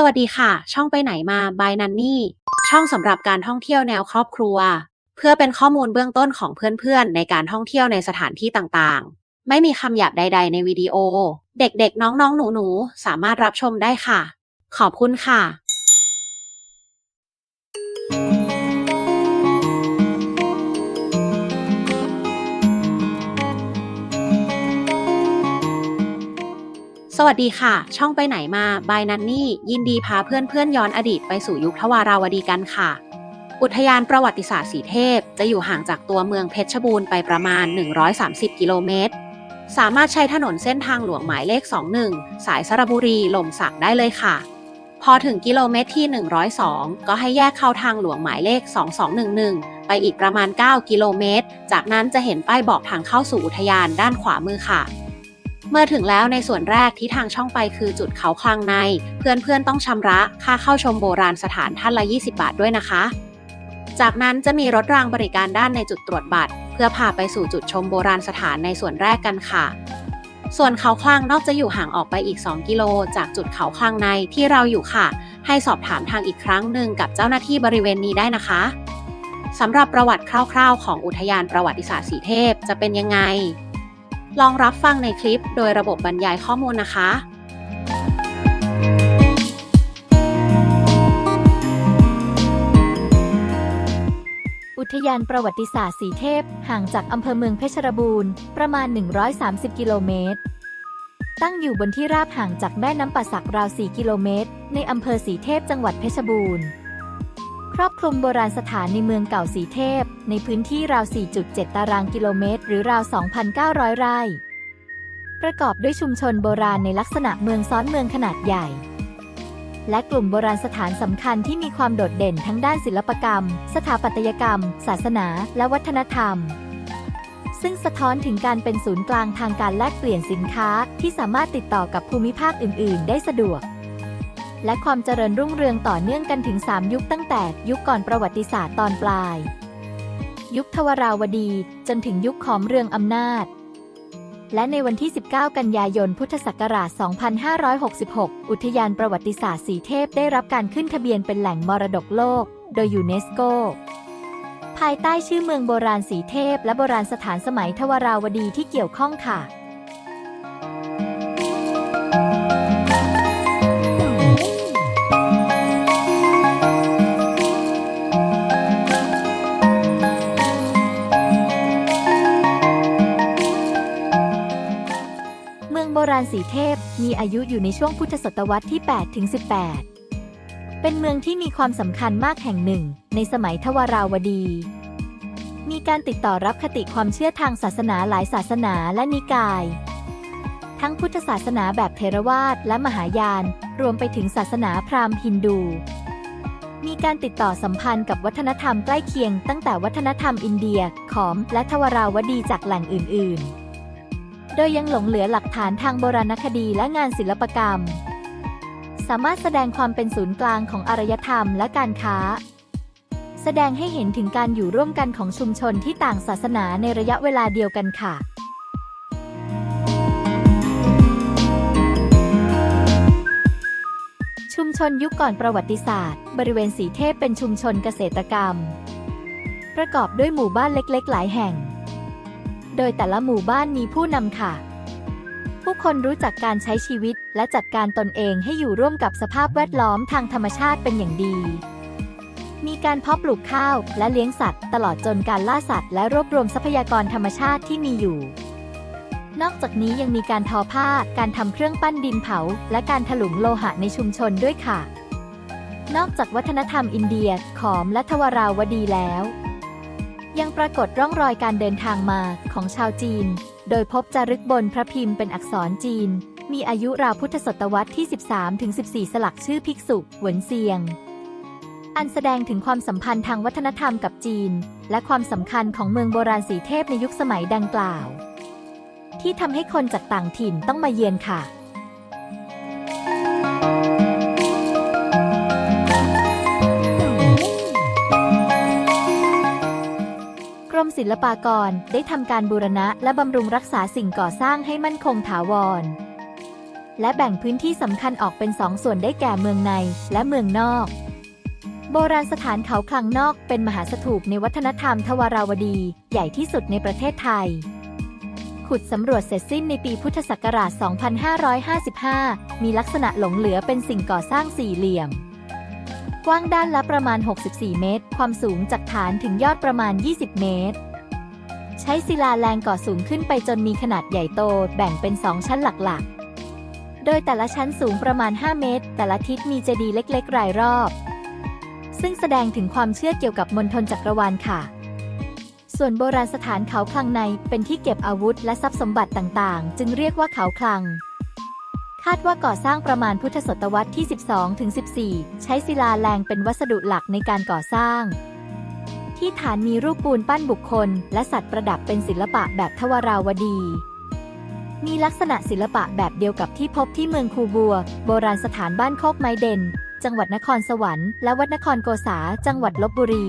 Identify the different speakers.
Speaker 1: สวัสดีค่ะ ช่องไปไหนมาไบนันนี่ ช่องสำหรับการท่องเที่ยวแนวครอบครัว เพื่อเป็นข้อมูลเบื้องต้นของเพื่อนๆ ในการท่องเที่ยวในสถานที่ต่างๆ ไม่มีคำหยาบใด ๆ ในวิดีโอ เด็กๆ น้องๆ หนูๆ สามารถรับชมได้ค่ะ ขอบคุณค่ะ สวัสดีค่ะ ช่องไปไหนมาบายนันนี่ ยินดีพาเพื่อนๆย้อนอดีตไปสู่ยุคทวาราวดีกันค่ะ อุทยานประวัติศาสตร์สีเทพ จะอยู่ห่างจากตัวเมืองเพชรบูรณ์ไปประมาณ 130 กิโลเมตร สามารถใช้ถนนเส้นทางหลวงหมายเลข 21 สายสระบุรีลมสักได้เลยค่ะ พอถึงกิโลเมตรที่ 102 ก็ให้แยกเข้าทางหลวงหมายเลข 2211 ไปอีกประมาณ 9 กิโลเมตร จากนั้นจะเห็นป้ายบอกทางเข้าสู่อุทยานด้านขวามือค่ะ เมื่อถึงแล้วในส่วนแรกที่ทางช่องไปคือจุดเขาคลังใน เพื่อนๆต้องชำระค่าเข้าชมโบราณสถานท่านละ 20 บาทด้วยนะคะ จากนั้นจะมีรถรางบริการด้านในจุดตรวจบัตร เพื่อพาไปสู่จุดชมโบราณสถานในส่วนแรกกันค่ะ ส่วนเขาคลังนอกจะอยู่ห่างออกไปอีก 2 กิโล จากจุดเขาคลังในที่เราอยู่ค่ะ ให้สอบถามทางอีกครั้งหนึ่งกับเจ้าหน้าที่บริเวณนี้ได้นะคะสำหรับประวัติคร่าว ๆ ของอุทยานประวัติศาสตร์สีเทพจะเป็นยังไง ลองรับฟังในคลิปโดยระบบบรรยายข้อมูลนะคะ
Speaker 2: อุทยานประวัติศาสตร์สีเทพ ห่างจากอำเภอเมืองเพชรบูรณ์ประมาณ 130 กิโลเมตร ตั้งอยู่บนที่ราบห่างจากแม่น้ำป่าสักราว 4 กิโลเมตร ในอำเภอสีเทพจังหวัดเพชรบูรณ์ รอบคลุมโบราณสถานในเมืองเก่าสีเทพ ในพื้นที่ราว 4.7 ตารางกิโลเมตร หรือราว 2,900 ไร่ ประกอบด้วยชุมชนโบราณในลักษณะเมืองซ้อนเมืองขนาดใหญ่ และกลุ่มโบราณสถานสำคัญที่มีความโดดเด่นทั้งด้านศิลปกรรม สถาปัตยกรรม ศาสนา และวัฒนธรรม ซึ่งสะท้อนถึงการเป็นศูนย์กลางทางการแลกเปลี่ยนสินค้าที่สามารถติดต่อกับภูมิภาคอื่น ๆ ได้สะดวก และความเจริญรุ่งเรืองต่อเนื่องกันถึง 3 ยุคตั้งแต่ยุคก่อนประวัติศาสตร์ตอนปลาย ยุคทวาราวดีจนถึงยุคขอมเรืองอำนาจ และในวันที่ 19 กันยายน พุทธศักราช 2566 อุทยานประวัติศาสตร์สีเทพได้รับการขึ้นทะเบียนเป็นแหล่งมรดกโลก โดยยูเนสโกภายใต้ชื่อเมืองโบราณสีเทพ และโบราณสถานสมัยทวาราวดีที่เกี่ยวข้องค่ะ สีเทพมีอายุอยู่ในช่วงพุทธศตวรรษที่ 8 ถึง 18 เป็นเมืองที่มีความสำคัญมากแห่งหนึ่ง ในสมัยทวาราวดี มีการติดต่อรับคติความเชื่อทางศาสนาหลายศาสนาและนิกาย ทั้งพุทธศาสนาแบบเทรวาสและมหายาน รวมไปถึงศาสนาพราหมณ์ฮินดูมีการติดต่อสัมพันธ์กับวัฒนธรรมใกล้เคียง ตั้งแต่วัฒนธรรมอินเดีย ขอม และทวาราวดีจากแหล่งอื่น ๆ ดยยังหลงเหลือหลักฐานทางโบราณคดีและงานศิลปกรรม สามารถแสดงความเป็นศูนย์กลางของอารยธรรมและการค้า แสดงให้เห็นถึงการอยู่ร่วมกันของชุมชนที่ต่างศาสนาในระยะเวลาเดียวกันค่ะชุมชนยุคก่อนประวัติศาสตร์ บริเวณสีเทพเป็นชุมชนเกษตรกรรม ประกอบด้วยหมู่บ้านเล็กๆ หลายแห่ง โดยแต่ละหมู่บ้านมีผู้นำค่ะ ผู้คนรู้จักการใช้ชีวิตและจัดการตนเองให้อยู่ร่วมกับสภาพแวดล้อมทางธรรมชาติเป็นอย่างดี มีการเพาะปลูกข้าวและเลี้ยงสัตว์ ตลอดจนการล่าสัตว์และรวบรวมทรัพยากรธรรมชาติที่มีอยู่ นอกจากนี้ยังมีการทอผ้า การทำเครื่องปั้นดินเผา และการถลุงโลหะในชุมชนด้วยค่ะ นอกจากวัฒนธรรมอินเดีย ขอมและทวาราวดีแล้ว ยังปรากฏร่องรอยการเดินทางมาของชาวจีน โดยพบจารึกบนพระพิมพ์เป็นอักษรจีน มีอายุราวพุทธศตวรรษที่ 13-14 สลักชื่อภิกษุหวนเซียง อันแสดงถึงความสัมพันธ์ทางวัฒนธรรมกับจีน และความสำคัญของเมืองโบราณสีเทพในยุคสมัยดังกล่าว ที่ทำให้คนจากต่างถิ่นต้องมาเยือนค่ะ ศิลปากรได้ทำการบูรณะและบำรุงรักษาสิ่งก่อสร้างให้มั่นคงถาวร และแบ่งพื้นที่สำคัญออกเป็นสองส่วนได้แก่เมืองในและเมืองนอก โบราณสถานเขาคลังนอกเป็นมหาสถูปในวัฒนธรรมทวาราวดีใหญ่ที่สุดในประเทศไทย ขุดสำรวจเสร็จสิ้นในปีพุทธศักราช 2555 มีลักษณะหลงเหลือเป็นสิ่งก่อสร้างสี่เหลี่ยมกว้างด้านละประมาณ 64 เมตร ความสูงจากฐานถึงยอดประมาณ 20 เมตร ใช้ศิลาแรงก่อสูงขึ้นไปจนมีขนาดใหญ่โตแบ่งเป็น2ชั้นหลักๆ โดยแต่ละชั้นสูงประมาณ 5 เมตร แต่ละทิศมีเจดีย์เล็กๆ รายรอบ ซึ่งแสดงถึงความเชื่อเกี่ยวกับมณฑลจักรวาลค่ะ ส่วนโบราณสถานเขาคลังในเป็นที่เก็บอาวุธและทรัพย์สมบัติต่างๆ จึงเรียกว่าเขาคลังคาดว่าก่อสร้างประมาณพุทธศตวรรษที่ 12ถึง14 ใช้ศิลาแรงเป็นวัสดุหลักในการก่อสร้าง ที่ฐานมีรูปปูนปั้นบุคคล และสัตว์ประดับเป็นศิลปะแบบทวาราวดี มีลักษณะศิลปะแบบเดียวกับที่พบที่เมืองคูบัว โบราณสถานบ้านโคกไม้เด่น จังหวัดนครสวรรค์ และวัดนครโกษา จังหวัดลบบุรี